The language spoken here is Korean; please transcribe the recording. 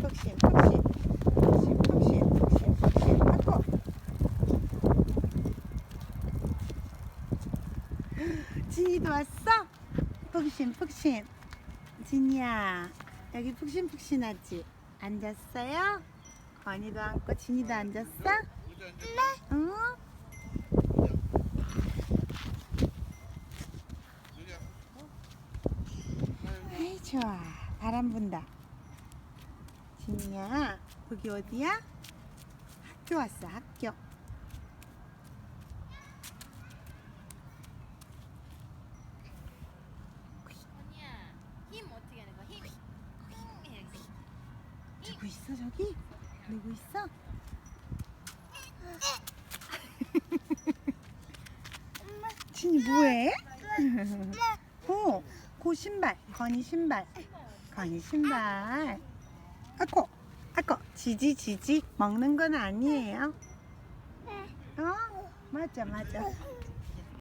푹신 푹신 푹신 푹신 푹신 푹신 아고 진이도 왔어? 푹신 푹신 진이야 여기 푹신 푹신하지? 앉았어요? 건이도 앉고 진이도 앉았어? 네 응? 좋아 바람 분다 진이야 거기 어디야? 학교 왔어 학교 언니야 힘 어떻게 하는 거야? 힘. 힘 해야지. 누구 있어 저기? 누구 있어? 진이 뭐해? 오, 고 신발, 건이 신발, 건이 신발. 아고, 아고, 지지 지지 먹는 건 아니에요. 어, 맞아 맞아.